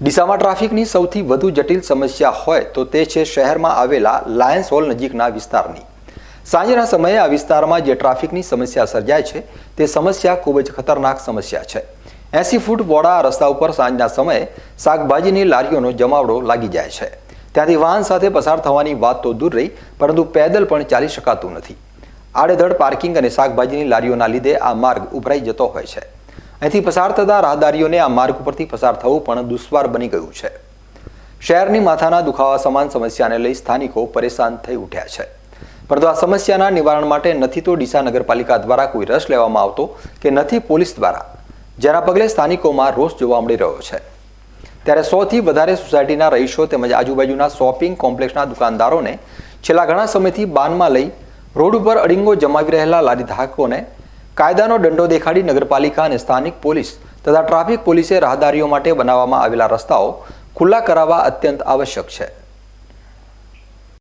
ડીસામાં ટ્રાફિકની સૌથી વધુ જટિલ સમસ્યા હોય તો તે છે શહેરમાં આવેલા લાયન્સ હોલ નજીકના વિસ્તારની. સાંજના સમયે આ વિસ્તારમાં જે ટ્રાફિકની સમસ્યા સર્જાય છે, તે સમસ્યા ખૂબ જ ખતરનાક સમસ્યા છે. એસી ફૂટ બોડા રસ્તા ઉપર સાંજના સમયે શાકભાજીની લારીઓનો જમાવડો લાગી જાય છે. ત્યાંથી વાહન સાથે પસાર થવાની વાત તો દૂર રહી, પરંતુ પેદલ પણ ચાલી શકાતું નથી. આડેધડ પાર્કિંગ અને શાકભાજીની લારીઓના લીધે આ માર્ગ ઉભરાઈ જતો હોય છે. અહીંથી પસાર થતા રાહદારીઓને આ માર્ગ ઉપરથી પસાર થવું પણ દુશ્વાર બની ગયું છે. શહેરની માથાના દુખાવા સમાન સમસ્યાને લઈ સ્થાનિકો પરેશાન થઈ ઉઠ્યા છે. પરંતુ આ સમસ્યાના નિવારણ માટે નથી તો ડીસા નગરપાલિકા દ્વારા કોઈ રસ લેવામાં આવતો કે નથી પોલીસ દ્વારા, જેના પગલે સ્થાનિકોમાં રોષ જોવા મળી રહ્યો છે. ત્યારે સોથી વધારે સોસાયટીના રહીશો તેમજ આજુબાજુના શોપિંગ કોમ્પ્લેક્સના દુકાનદારોને છેલ્લા ઘણા સમયથી બાનમાં લઈ રોડ ઉપર અડીંગો જમાવી રહેલા લારી ધારકોને કાયદાનો દંડો દેખાડી નગરપાલિકા અને સ્થાનિક પોલીસ તથા ટ્રાફિક પોલીસે રાહદારીઓ માટે બનાવવામાં આવેલા રસ્તાઓ ખુલ્લા કરાવવા અત્યંત આવશ્યક છે.